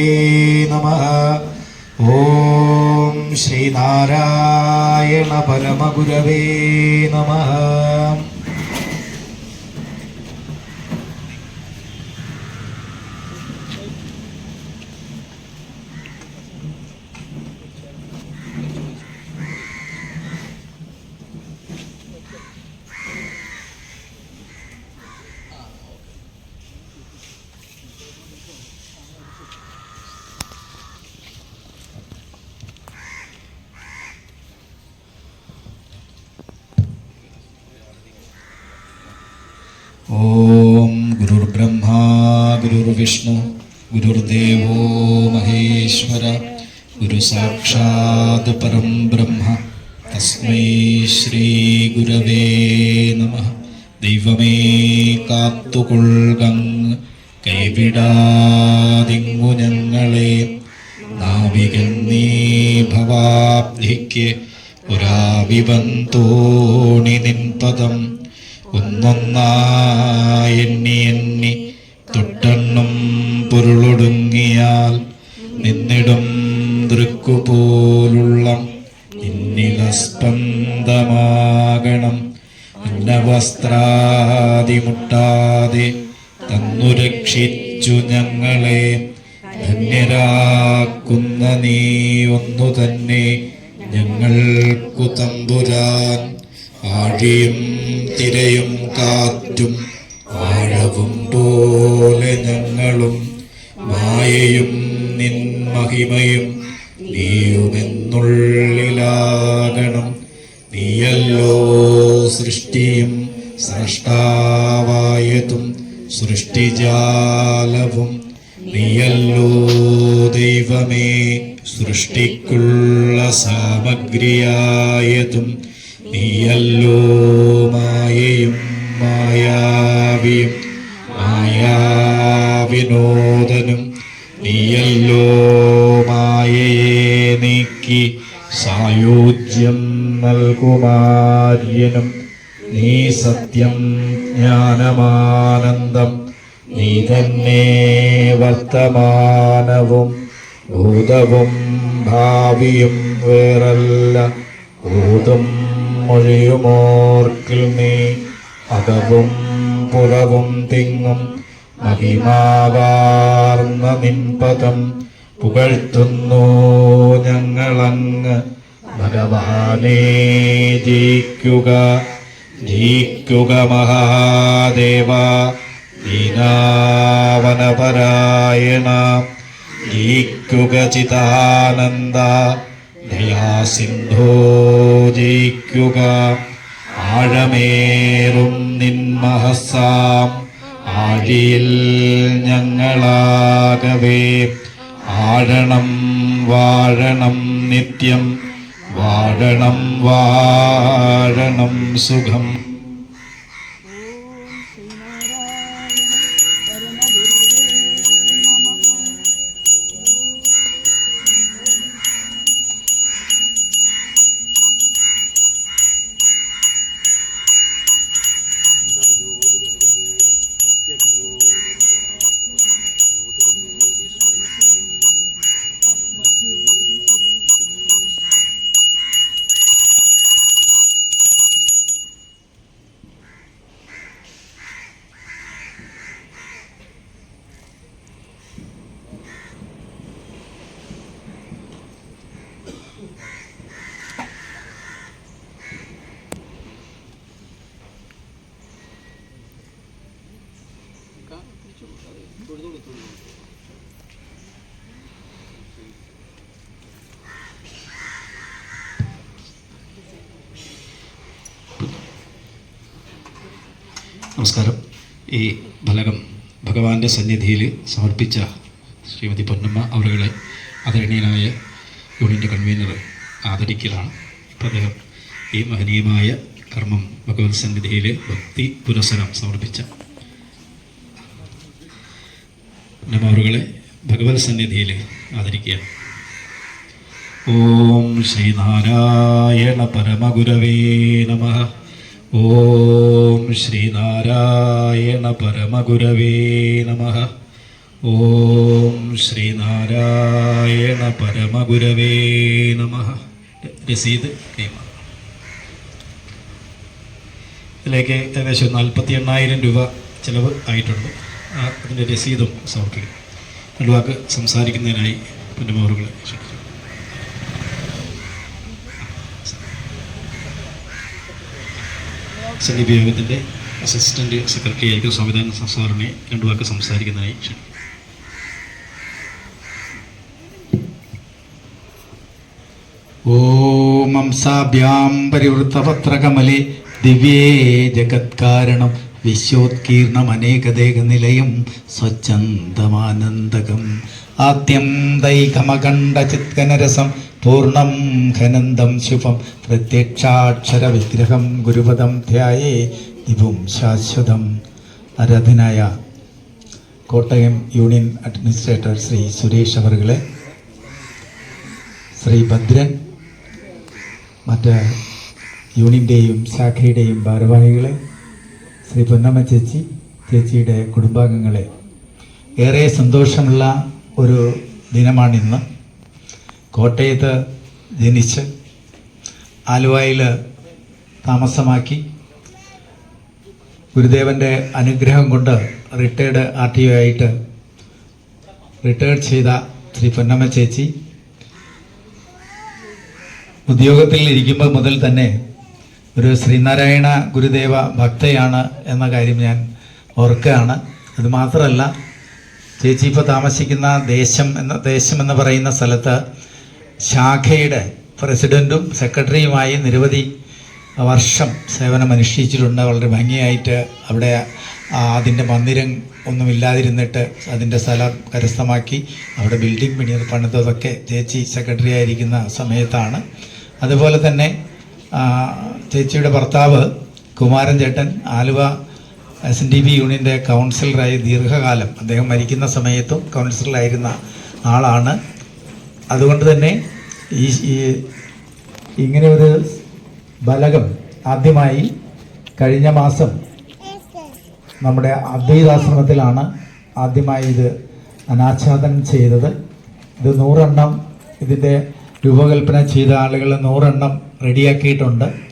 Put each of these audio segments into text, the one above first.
പരമഗുരവേ നമ. ഓം ശ്രീനാരായണ പരമഗുരവേ നമ ഓം ഗുരുർബ്രഹ്മ ഗുരുർവിഷ്ണു ഗുരുദേവോ മഹേശ്വര ഗുരു സാക്ഷാത് പരം ബ്രഹ്മ തസ്മൈ ശ്രീ ഗുരവേ നമ. ദൈവമേ കാത്തുകൊള്ളുകങ് കൈവിടാതിങ്ങു ഞങ്ങളെ. നാവികൻ നീ ഭവാബ്ധിക്ക് ഒരാവിബന്തോണി നിൻ പദം ഒന്നൊന്നായി എണ്ണി എണ്ണി തൊട്ടെണ്ണും പൊരുളൊടുങ്ങിയാൽ നിന്നിടും ദൃക്കുപോലുള്ള ഇന്നിലസ്പന്ദമാകണം. ഇന്ന വസ്ത്രാതിമുട്ടാതെ തന്നു രക്ഷിച്ചു ഞങ്ങളെ. ധന്യരാക്കുന്ന നീ ഒന്നു തന്നെ ഞങ്ങൾക്കു തമ്പുരാൻ. ആഴിയും തിരയും കാറ്റും ആഴവും പോലെ ഞങ്ങളും മായയും നിൻ മഹിമയും നീയുമെന്നുള്ളിലാകണം. നീയല്ലോ സൃഷ്ടിയും സൃഷ്ടാവായതും സൃഷ്ടിജാലവും. നീയല്ലോ ദൈവമേ സൃഷ്ടിക്കുള്ള സാമഗ്രിയായതും. നീയല്ലോ മായയും മായാവിയും മായാവിനോദനും നീയല്ലോ മായയെ നീക്കി സായുജ്യം നൽകുമാര്യനും. നീ സത്യം ജ്ഞാനമാനന്ദം നീ തന്നെ വർത്തമാനവും ഭൂതവും ഭാവിയും വേറല്ല. ഭൂതം മൊഴിയുമോർക്കിൽ നീ അകവും പുറവും തിങ്ങും മഹിമാവാർന്ന നിൻപദം പുകഴ്ത്തുന്നു ഞങ്ങളങ്ങ്. ഭഗവാനെ ജയിക്കുക ജയിക്കുക മഹാദേവ. ദീനാവനപരായണ ജയിക്കുക ചിതാനന്ദ ദയാസിന്ധോ ജയിക്കുക. ആഴമേറും നിൻമഹസാം ആഴിയിൽ ഞങ്ങളാകവേ. ആഴണം വാഴണം നിത്യം. വാഴണം വാഴണം സുഖം. നമസ്കാരം. ഈ ഫലകം ഭഗവാന്റെ സന്നിധിയിൽ സമർപ്പിച്ച ശ്രീമതി പൊന്നമ്മ അവരുകളെ ആദരണീയനായ യൂണിയന്റെ കൺവീനർ ആദരിക്കലാണ് ഇപ്പം അദ്ദേഹം ഈ മഹനീയമായ കർമ്മം ഭഗവത് സന്നിധിയിൽ ഭക്തി പുരസ്സരം സമർപ്പിച്ച അവരുകളെ ഭഗവത് സന്നിധിയിൽ ആദരിക്കുക ഓം ശ്രീനാരായണ പരമഗുരവേ നമ. ഓം ശ്രീനാരായണ പരമഗുരവേ നമ. ഓം ശ്രീനാരായണ പരമഗുരവേ നമ. രസീത് കൈമാറും. ഇതിലേക്ക് ഏകദേശം നാൽപ്പത്തി എണ്ണായിരം രൂപ ചിലവ് ആയിട്ടുണ്ട്. അതിന്റെ രസീതും സമർപ്പിക്കും രണ്ട് വാക്ക് സംസാരിക്കുന്നതിനായി പുന്നമോറുകളെ ക്ഷണിച്ചു. സന്ദീപ് യോഗത്തിന്റെ അസിസ്റ്റന്റ് സെക്രട്ടറി ആയിരിക്കും സംവിധാന സാറിനെ രണ്ട് വാക്ക് സംസാരിക്കുന്നതിനായി ക്ഷണിക്കും ഓം ഹംസാഭ്യാം പരിവൃത്തപത്രകമലേ ദിവ്യേ ജഗത്കാരണം വിശ്വോത്കീർണമനേകദേഹ നിലയം സ്വച്ഛന്തമാനന്ദകം ആദ്യന്തൈകമകണ്ഠ ചിത്കനരസം പൂർണം ഘനന്തം ശുഭം. പ്രത്യക്ഷാക്ഷര വിഗ്രഹം ഗുരുപദം ധ്യായേ ദിവും ശാശ്വതം. ആരാധനായ കോട്ടയം യൂണിയൻ അഡ്മിനിസ്ട്രേറ്റർ ശ്രീ സുരേഷ് അവർകളെ ശ്രീ ഭദ്രൻ മറ്റ് യൂണിന്റെയും ശാഖയുടെയും ഭാരവാഹികളെ ശ്രീ പൊന്നമ്മ ചേച്ചി ചേച്ചിയുടെ കുടുംബാംഗങ്ങളെ ഏറെ സന്തോഷമുള്ള ഒരു ദിനമാണിന്ന്. കോട്ടയത്ത് ജനിച്ച് ആലുവായിൽ താമസമാക്കി ഗുരുദേവന്റെ അനുഗ്രഹം കൊണ്ട് റിട്ടയർഡ് ആർ ടി ഒ ആയിട്ട് റിട്ടയർഡ് ചെയ്ത ശ്രീ പൊന്നമ്മ ചേച്ചി ഉദ്യോഗത്തിൽ ഇരിക്കുമ്പോൾ മുതൽ തന്നെ ഒരു ശ്രീനാരായണ ഗുരുദേവ ഭക്തയാണ് എന്ന കാര്യം ഞാൻ ഓർക്കുകയാണ്. അത് മാത്രമല്ല ചേച്ചി ഇപ്പോൾ താമസിക്കുന്ന ദേശം എന്ന ദേശം എന്ന് പറയുന്ന സ്ഥലത്ത് ശാഖയുടെ പ്രസിഡന്റും സെക്രട്ടറിയുമായി നിരവധി വർഷം സേവനം അനുഷ്ഠിച്ചിട്ടുണ്ട്. വളരെ ഭംഗിയായിട്ട് അവിടെ അതിന്റെ മന്ദിരം ഒന്നുമില്ലാതിരുന്നിട്ട് അതിന്റെ സ്ഥലം കരസ്ഥമാക്കി അവിടെ ബിൽഡിംഗ് പണി പണിതതൊക്കെ ചേച്ചി സെക്രട്ടറി ആയിരിക്കുന്ന സമയത്താണ്. അതുപോലെ തന്നെ ചേച്ചിയുടെ ഭർത്താവ് കുമാരൻ ചേട്ടൻ Aluva S N D P യൂണിയന്റെ കൗൺസിലറായി ദീർഘകാലം അദ്ദേഹം മരിക്കുന്ന സമയത്തും കൗൺസിലറായിരുന്ന ആളാണ്. അതുകൊണ്ട് തന്നെ ഈ ഇങ്ങനെ ഒരു ബലകം ആദ്യമായി കഴിഞ്ഞ മാസം നമ്മുടെ അദ്വൈതാശ്രമത്തിലാണ് ആദ്യമായി ഇത് അനാച്ഛാദനം ചെയ്തത്. ഇത് നൂറെണ്ണം ഇതിന്റെ രൂപകൽപ്പന ചെയ്ത ആളുകൾ നൂറെണ്ണം റെഡിയാക്കിയിട്ടുണ്ട്.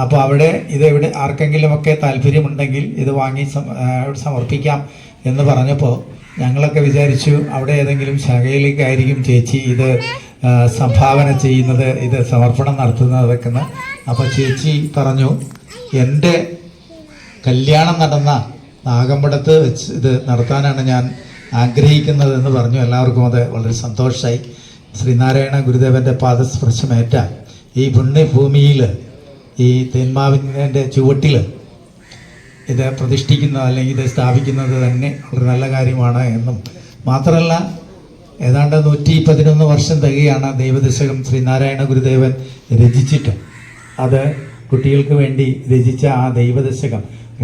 അപ്പോൾ അവിടെ ഇത് എവിടെ ആർക്കെങ്കിലുമൊക്കെ താല്പര്യമുണ്ടെങ്കിൽ ഇത് വാങ്ങി സമർപ്പിക്കാം എന്ന് പറഞ്ഞപ്പോൾ ഞങ്ങളൊക്കെ വിചാരിച്ചു അവിടെ ഏതെങ്കിലും ശാഖയിലേക്കായിരിക്കും ചേച്ചി ഇത് സംഭാവന ചെയ്യുന്നത് ഇത് സമർപ്പണം നടത്തുന്നതൊക്കെ അപ്പോൾ ചേച്ചി പറഞ്ഞു എന്റെ കല്യാണം നടന്ന നാഗമ്പടത്ത് വെച്ച് ഇത് നടത്താനാണ് ഞാൻ ആഗ്രഹിക്കുന്നത് എന്ന് പറഞ്ഞു. എല്ലാവർക്കും അത് വളരെ സന്തോഷമായി ശ്രീനാരായണ ഗുരുദേവന്റെ പാദസ്പർശമേറ്റ ഈ പുണ്യഭൂമിയിൽ ഈ തെന്മാവിന്റെ ചുവട്ടിൽ ഇത് പ്രതിഷ്ഠിക്കുന്നത് അല്ലെങ്കിൽ ഇത് സ്ഥാപിക്കുന്നത് തന്നെ ഒരു നല്ല കാര്യമാണ് എന്നും. മാത്രമല്ല ഏതാണ്ട് നൂറ്റി പതിനൊന്ന് വർഷം തികയാണ് ദൈവദശകം ശ്രീനാരായണ ഗുരുദേവൻ രചിച്ചിട്ട്. അത് കുട്ടികൾക്ക് വേണ്ടി രചിച്ച ആ ദൈവദശകം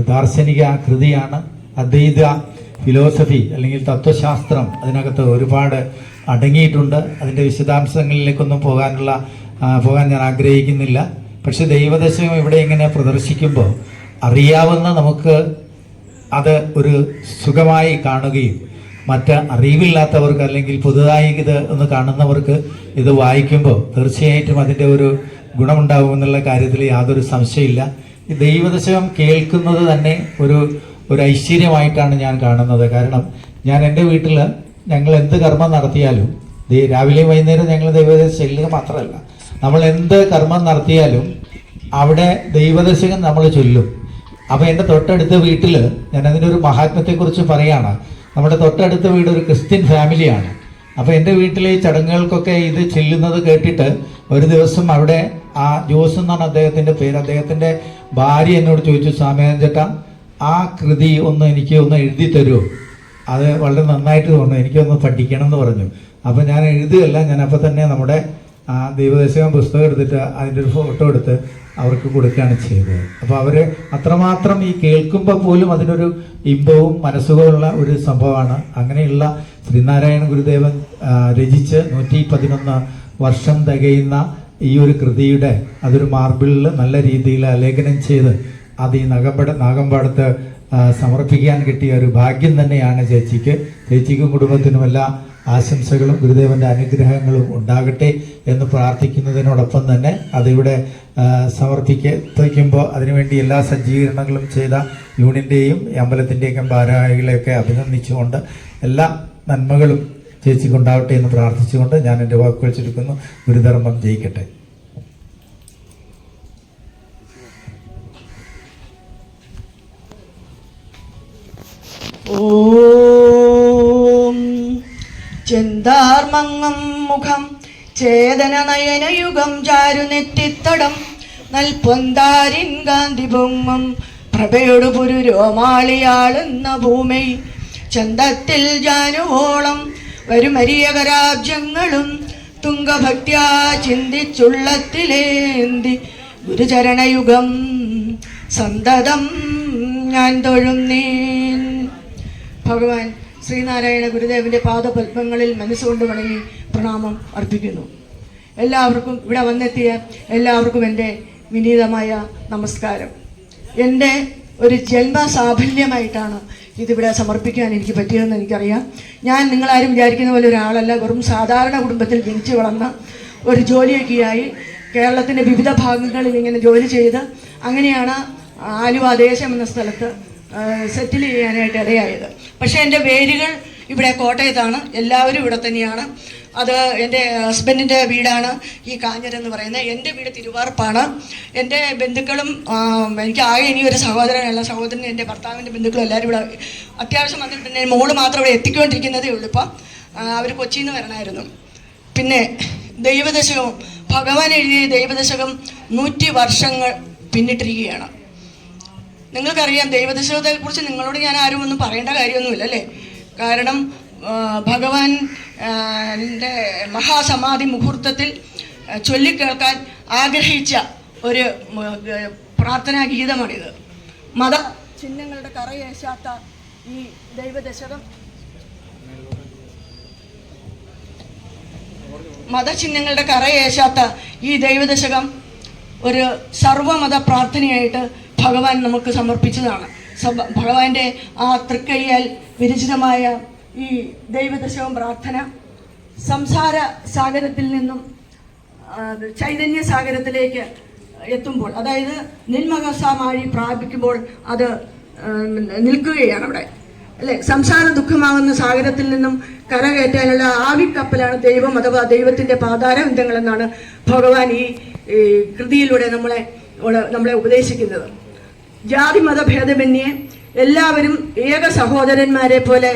ദാർശനിക കൃതിയാണ്. അദ്വൈത ഫിലോസഫി അല്ലെങ്കിൽ തത്വശാസ്ത്രം അതിനകത്ത് ഒരുപാട് അടങ്ങിയിട്ടുണ്ട്. അതിന്റെ വിശദാംശങ്ങളിലേക്കൊന്നും പോകാനുള്ള പോകാൻ ഞാൻ ആഗ്രഹിക്കുന്നില്ല. പക്ഷെ ദൈവദശകം ഇവിടെ ഇങ്ങനെ പ്രദർശിക്കുമ്പോൾ അറിയാവുന്ന നമുക്ക് അത് ഒരു സുഖമായി കാണുകയും മറ്റ് അറിവില്ലാത്തവർക്ക് അല്ലെങ്കിൽ പുതുതായി ഇത് ഒന്ന് കാണുന്നവർക്ക് ഇത് വായിക്കുമ്പോൾ തീർച്ചയായിട്ടും അതിന്റെ ഒരു ഗുണമുണ്ടാകുമെന്നുള്ള കാര്യത്തിൽ യാതൊരു സംശയമില്ല. ഈ ദൈവദശകം കേൾക്കുന്നത് തന്നെ ഒരു ഒരു ഐശ്വര്യമായിട്ടാണ് ഞാൻ കാണുന്നത്. കാരണം ഞാൻ എന്റെ വീട്ടിൽ ഞങ്ങൾ എന്ത് കർമ്മം നടത്തിയാലും രാവിലെയും വൈകുന്നേരം ഞങ്ങൾ ദൈവദശ ചെല്ലുക മാത്രമല്ല. നമ്മൾ എന്ത് കർമ്മം നടത്തിയാലും അവിടെ ദൈവദശകം നമ്മൾ ചൊല്ലും. അപ്പോൾ എന്റെ തൊട്ടടുത്ത വീട്ടിൽ ഞാൻ അതിന്റെ ഒരു മഹാത്മ്യത്തെക്കുറിച്ച് പറയാണ്. നമ്മുടെ തൊട്ടടുത്ത വീട് ഒരു ക്രിസ്ത്യൻ ഫാമിലിയാണ്. അപ്പോൾ എന്റെ വീട്ടിലെ ഈ ചടങ്ങുകൾക്കൊക്കെ ഇത് ചെല്ലുന്നത് കേട്ടിട്ട് ഒരു ദിവസം അവിടെ ആ ജോസ് എന്നാണ് അദ്ദേഹത്തിന്റെ പേര്. അദ്ദേഹത്തിന്റെ ഭാര്യ എന്നോട് ചോദിച്ചു സ്വാമിനാഥൻ ആ കൃതി ഒന്ന് എനിക്ക് ഒന്ന് എഴുതി തരുമോ അത് വളരെ നന്നായിട്ട് തോന്നുന്നു. എനിക്കൊന്ന് പഠിക്കണം എന്ന് പറഞ്ഞു. അപ്പോൾ ഞാൻ എഴുതുകയല്ല ഞാൻ അപ്പോൾ തന്നെ നമ്മുടെ ആ ദൈവദേശകം പുസ്തകം എടുത്തിട്ട് അതിന്റെ ഒരു ഫോട്ടോ എടുത്ത് അവർക്ക് കൊടുക്കുകയാണ് ചെയ്തത്. അപ്പോൾ അവർ അത്രമാത്രം ഈ കേൾക്കുമ്പോൾ പോലും അതിനൊരു ഇമ്പവും മനസ്സുകളുള്ള ഒരു സംഭവമാണ്. അങ്ങനെയുള്ള ശ്രീനാരായണ ഗുരുദേവൻ രചിച്ച് നൂറ്റി പതിനൊന്ന് വർഷം തികയുന്ന ഈ ഒരു കൃതിയുടെ അതൊരു മാർബിളിൽ നല്ല രീതിയിൽ ആലേഖനം ചെയ്ത് അത് ഈ നഗമ്പട നാഗമ്പാടത്ത് സമർപ്പിക്കാൻ കിട്ടിയ ഒരു ഭാഗ്യം തന്നെയാണ് ചേച്ചിക്ക്. ചേച്ചിക്കും കുടുംബത്തിനും എല്ലാ ആശംസകളും ഗുരുദേവന്റെ അനുഗ്രഹങ്ങളും ഉണ്ടാകട്ടെ എന്ന് പ്രാർത്ഥിക്കുന്നതിനോടൊപ്പം തന്നെ അതിവിടെ സമർപ്പിക്കുമ്പോൾ അതിനുവേണ്ടി എല്ലാ സജ്ജീകരണങ്ങളും ചെയ്ത യൂണിന്റെയും അമ്പലത്തിന്റെയൊക്കെ ഭാരവാഹികളെയൊക്കെ അഭിനന്ദിച്ചുകൊണ്ട് എല്ലാ നന്മകളും ചേച്ചിക്കുണ്ടാവട്ടെ എന്ന് പ്രാർത്ഥിച്ചുകൊണ്ട് ഞാൻ എന്റെ വാക്കുകൾ ചുരുക്കുന്നു ഗുരുധർമ്മം ജയിക്കട്ടെ. ഓം ചെന്താർമങ്ങം മുഖം ചേതന നയനയുഗം ചാരുനെറ്റിത്തടം നൽപൊന്താരിൻ കാന്തി പൊങ്ങും പ്രഭയോടു പുരുരോമാളിയാളുന്ന ഭൂമി. ചന്തത്തിൽ ജാനുവോളം വരുമരിയകരാജ്യങ്ങളും തുങ്കഭക്ത്യാ ചിന്തിച്ചുള്ളത്തിലേന്തി. ഗുരുചരണയുഗം സന്തതം ഞാൻ തൊഴുന്നീൻ. ഭഗവാൻ ശ്രീനാരായണ ഗുരുദേവന്റെ പാദപത്മങ്ങളിൽ മനസ്സുകൊണ്ട് വണങ്ങി പ്രണാമം അർപ്പിക്കുന്നു. എല്ലാവർക്കും ഇവിടെ വന്നെത്തിയ എല്ലാവർക്കും എന്റെ വിനീതമായ നമസ്കാരം. എന്റെ ഒരു ജന്മസാഫല്യമായിട്ടാണ് ഇതിവിടെ സമർപ്പിക്കാൻ എനിക്ക് പറ്റിയതെന്ന് എനിക്കറിയാം. ഞാൻ നിങ്ങളാരും വിചാരിക്കുന്ന പോലെ ഒരാളല്ല. വെറും സാധാരണ കുടുംബത്തിൽ ജനിച്ചു വളർന്ന ഒരു ജോലിയൊക്കെയായി കേരളത്തിന്റെ വിവിധ ഭാഗങ്ങളിൽ ഇങ്ങനെ ജോലി ചെയ്ത് അങ്ങനെയാണ് ആലുവ ദേശം എന്ന സ്ഥലത്ത് സെറ്റിൽ ചെയ്യാനായിട്ട് ഇടയായത്. പക്ഷേ എന്റെ വേരുകൾ ഇവിടെ കോട്ടയത്താണ്. എല്ലാവരും ഇവിടെ തന്നെയാണ്. അത് എന്റെ ഹസ്ബൻഡിന്റെ വീടാണ് ഈ കാഞ്ഞരെന്ന് പറയുന്നത്. എന്റെ വീട് തിരുവാർപ്പാണ്. എന്റെ ബന്ധുക്കളും എനിക്ക് ആകെ ഇനി ഒരു സഹോദരനല്ല സഹോദരൻ എന്റെ ഭർത്താവിന്റെ ബന്ധുക്കളും എല്ലാവരും ഇവിടെ അത്യാവശ്യം വന്നിട്ട് പിന്നെ മോൾ മാത്രം ഇവിടെ എത്തിക്കൊണ്ടിരിക്കുന്നതേ ഉള്ളൂ ഇപ്പം. അവർ കൊച്ചിയിൽ നിന്ന് വരണമായിരുന്നു പിന്നെ ദൈവദശകവും ഭഗവാൻ എഴുതിയ ദൈവദശകം നൂറ്റി വർഷങ്ങൾ പിന്നിട്ടിരിക്കുകയാണ്. നിങ്ങൾക്കറിയാം ദൈവദശകത്തെക്കുറിച്ച് നിങ്ങളോട് ഞാൻ ആരും ഒന്നും പറയേണ്ട കാര്യമൊന്നുമില്ല അല്ലേ? കാരണം ഭഗവാൻ എന്റെ മഹാസമാധി മുഹൂർത്തത്തിൽ ചൊല്ലിക്കേൾക്കാൻ ആഗ്രഹിച്ച ഒരു പ്രാർത്ഥനാ ഗീതമാണിത്. മത ചിഹ്നങ്ങളുടെ കറയേശാത്ത ഈ ദൈവദശകം. മതചിഹ്നങ്ങളുടെ കറയേശാത്ത ഈ ദൈവദശകം ഒരു സർവമത പ്രാർത്ഥനയായിട്ട് ഭഗവാൻ നമുക്ക് സമർപ്പിച്ചതാണ്. ഭഗവാന്റെ ആ തൃക്കയ്യാൽ വിരചിതമായ ഈ ദൈവദശവും പ്രാർത്ഥന സംസാര സാഗരത്തിൽ നിന്നും ചൈതന്യ സാഗരത്തിലേക്ക് എത്തുമ്പോൾ അതായത് നിന്മകസാമാഴി പ്രാപിക്കുമ്പോൾ അത് നിൽക്കുകയാണ് അവിടെ. അല്ലെ? സംസാര ദുഃഖമാകുന്ന സാഗരത്തിൽ നിന്നും കരകയറ്റാനുള്ള ആവിക്കപ്പലാണ് ദൈവം അഥവാ ദൈവത്തിന്റെ പാതാരവിന്ദങ്ങൾ എന്നാണ് ഭഗവാൻ ഈ കൃതിയിലൂടെ നമ്മളെ നമ്മളെ ഉപദേശിക്കുന്നത്. ജാതി മതഭേദമന്യേ എല്ലാവരും ഏക സഹോദരന്മാരെ പോലെ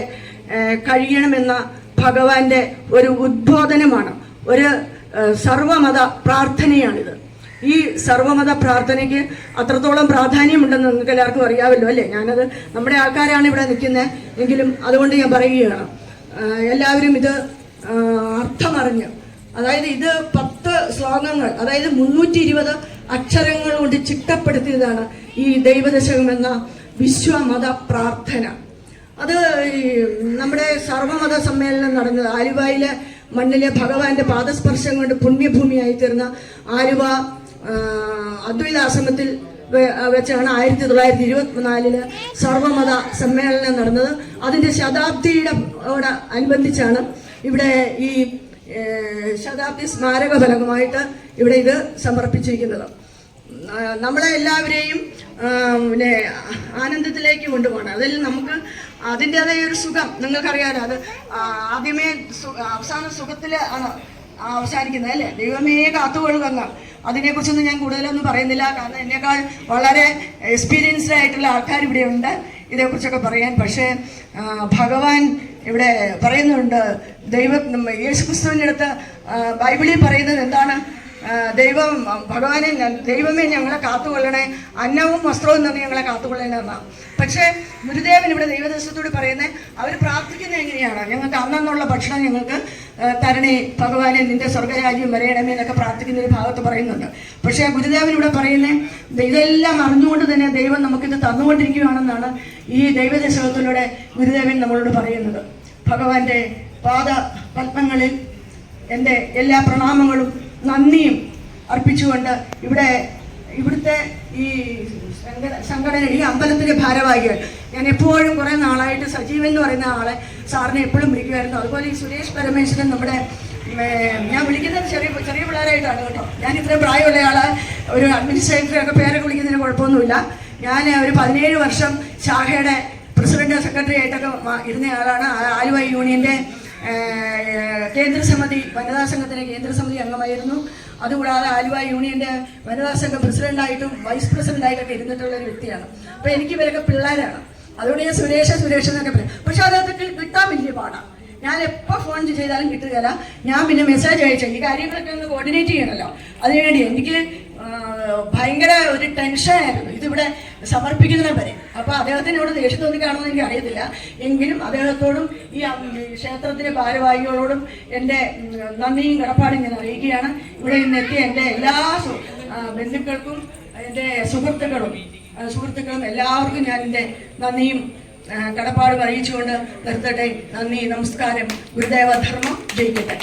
കഴിയണമെന്ന ഭഗവാന്റെ ഒരു ഉദ്ബോധനമാണ്. ഒരു സർവമത പ്രാർത്ഥനയാണിത്. ഈ സർവമത പ്രാർത്ഥനയ്ക്ക് അത്രത്തോളം പ്രാധാന്യമുണ്ടെന്ന് നിങ്ങൾക്ക് എല്ലാവർക്കും അറിയാമല്ലോ അല്ലേ? ഞാനത് നമ്മുടെ ആൾക്കാരാണ് ഇവിടെ നിൽക്കുന്നത്. എങ്കിലും അതുകൊണ്ട് ഞാൻ പറയുകയാണ്. എല്ലാവരും ഇത് അർത്ഥമറിഞ്ഞ്. അതായത് ഇത് പത്ത് ശ്ലോകങ്ങൾ അതായത് മുന്നൂറ്റി ഇരുപത് അക്ഷരങ്ങൾ കൊണ്ട് ചിട്ടപ്പെടുത്തിയതാണ് ഈ ദൈവദശകം എന്ന വിശ്വമത പ്രാർത്ഥന. അത് നമ്മുടെ സർവമത സമ്മേളനം നടന്നത് ആലുവയിലെ മണ്ണിലെ ഭഗവാന്റെ പാദസ്പർശം കൊണ്ട് പുണ്യഭൂമിയായി തീർന്ന ആലുവ അദ്വൈതാശ്രമത്തിൽ വെച്ചാണ് ആയിരത്തി തൊള്ളായിരത്തി ഇരുപത്തിനാലിൽ സർവമത സമ്മേളനം നടന്നത്. അതിന്റെ ശതാബ്ദിയുടെ അനുബന്ധിച്ചാണ് ഇവിടെ ഈ ശതാബ്ദി സ്മാരക ഫലകമായിട്ട് ഇവിടെ ഇത് സമർപ്പിച്ചിരിക്കുന്നത്. നമ്മളെ എല്ലാവരെയും പിന്നെ ആനന്ദത്തിലേക്ക് കൊണ്ടുപോകണം. അതിൽ നമുക്ക് അതിന്റെതായ ഒരു സുഖം. നിങ്ങൾക്കറിയാലോ അത് ആദ്യമേ അവസാന സുഖത്തിൽ ആണ് അവസാനിക്കുന്നത് അല്ലേ? ദൈവമേ കാത്തുകൊള്ളുക അതിനെക്കുറിച്ചൊന്നും ഞാൻ കൂടുതലൊന്നും പറയുന്നില്ല. കാരണം എന്നേക്കാൾ വളരെ എക്സ്പീരിയൻസ്ഡ് ആയിട്ടുള്ള ആൾക്കാർ ഇവിടെ ഉണ്ട്. ഇതേക്കുറിച്ചൊക്കെ പറയാൻ. പക്ഷേ ഭഗവാൻ ഇവിടെ പറയുന്നുണ്ട് ദൈവം യേശുക്രിസ്തുവിന്റെ അടുത്ത് ബൈബിളിൽ പറയുന്നത് എന്താണ്? ദൈവം ഭഗവാനെ ദൈവമേ ഞങ്ങളെ കാത്തുകൊള്ളണേ. അന്നവും വസ്ത്രവും തന്നെ ഞങ്ങളെ കാത്തുകൊള്ളണേ എന്നാണ് പക്ഷേ ഗുരുദേവൻ ഇവിടെ ദൈവദേശത്തോട് പറയുന്നത് അവർ പ്രാർത്ഥിക്കുന്നത് എങ്ങനെയാണ്? ഞങ്ങൾക്ക് അന്നെന്നുള്ള ഭക്ഷണം ഞങ്ങൾക്ക് തരണേ ഭഗവാനെ നിന്റെ സ്വർഗരാജ്യം വരയണമേ എന്നൊക്കെ പ്രാർത്ഥിക്കുന്ന ഒരു ഭാഗത്ത് പറയുന്നുണ്ട്. പക്ഷേ ഗുരുദേവൻ ഇവിടെ പറയുന്നത് ഇതെല്ലാം അറിഞ്ഞുകൊണ്ട് തന്നെ ദൈവം നമുക്കിത് തന്നുകൊണ്ടിരിക്കുകയാണെന്നാണ് ഈ ദൈവദേശത്തിലൂടെ ഗുരുദേവൻ നമ്മളോട് പറയുന്നത്. ഭഗവാന്റെ പാദ പത്മങ്ങളിൽ എന്റെ എല്ലാ പ്രണാമങ്ങളും നന്ദിയും അർപ്പിച്ചുകൊണ്ട് ഇവിടെ ഇവിടുത്തെ ഈ സംഘടന ഈ അമ്പലത്തിന്റെ ഭാരവാഹികൾ. ഞാൻ എപ്പോഴും കുറേ നാളായിട്ട് സജീവൻ എന്ന് പറയുന്ന ആളെ സാറിനെ എപ്പോഴും വിളിക്കുമായിരുന്നു. അതുപോലെ ഈ സുരേഷ് പരമേശ്വരൻ നമ്മുടെ ഞാൻ വിളിക്കുന്നത് ചെറിയ ചെറിയ പിള്ളേരായിട്ടാണ് കേട്ടോ. ഞാൻ ഇത്ര പ്രായമുള്ള ആളെ. ഒരു അഡ്മിനിസ്ട്രേറ്റർ ഒക്കെ പേരൊക്കെ വിളിക്കുന്നതിന് കുഴപ്പമൊന്നുമില്ല. ഞാൻ ഒരു പതിനേഴ് വർഷം ശാഖയുടെ പ്രസിഡന്റ് സെക്രട്ടറി ആയിട്ടൊക്കെ ഇരുന്നയാളാണ് ആലുവ യൂണിയന്റെ കേന്ദ്രസമിതി വനിതാ സംഘത്തിന്റെ കേന്ദ്രസമിതി അംഗമായിരുന്നു. അതുകൂടാതെ ആലുവ യൂണിയന്റെ വനിതാ സംഘം പ്രസിഡന്റായിട്ടും വൈസ് പ്രസിഡന്റായിട്ടൊക്കെ ഇരുന്നിട്ടുള്ള ഒരു വ്യക്തിയാണ്. അപ്പൊ എനിക്ക് ഇവരൊക്കെ പിള്ളേരാണ്. അതുകൊണ്ട് ഞാൻ സുരേഷ് സുരേഷ് എന്നൊക്കെ പറയും. പക്ഷെ അതൊക്കെ കിട്ടാൻ വലിയ പാടാണ് ഞാൻ എപ്പോൾ ഫോൺ ചെയ്താലും കിട്ടുകയില്ല. ഞാൻ പിന്നെ മെസ്സേജ് അയച്ചു. ഈ കാര്യങ്ങളൊക്കെ ഒന്ന് കോർഡിനേറ്റ് ചെയ്യണമല്ലോ അതിനുവേണ്ടി എനിക്ക് ഭയങ്കര ഒരു ടെൻഷനായിരുന്നു ഇതിവിടെ സമർപ്പിക്കുന്നതിനെ വരെ അപ്പോൾ അദ്ദേഹത്തിനോട് ദേഷ്യം തോന്നിക്കാണെന്ന് എനിക്ക് അറിയത്തില്ല എങ്കിലും അദ്ദേഹത്തോടും ഈ ക്ഷേത്രത്തിലെ ഭാരവാഹികളോടും എന്റെ നന്ദിയും കടപ്പാടും ഞാൻ അറിയിക്കുകയാണ്. ഇവിടെ നിന്നെത്തിയ എന്റെ എല്ലാ ബന്ധുക്കൾക്കും എന്റെ സുഹൃത്തുക്കളും സുഹൃത്തുക്കളും എല്ലാവർക്കും ഞാൻ എന്റെ നന്ദിയും കടപ്പാടും അറിയിച്ചുകൊണ്ട് നിർത്തട്ടെ. നന്ദി നമസ്കാരം. ഗുരുദേവ ധർമ്മം ജയിക്കട്ടെ.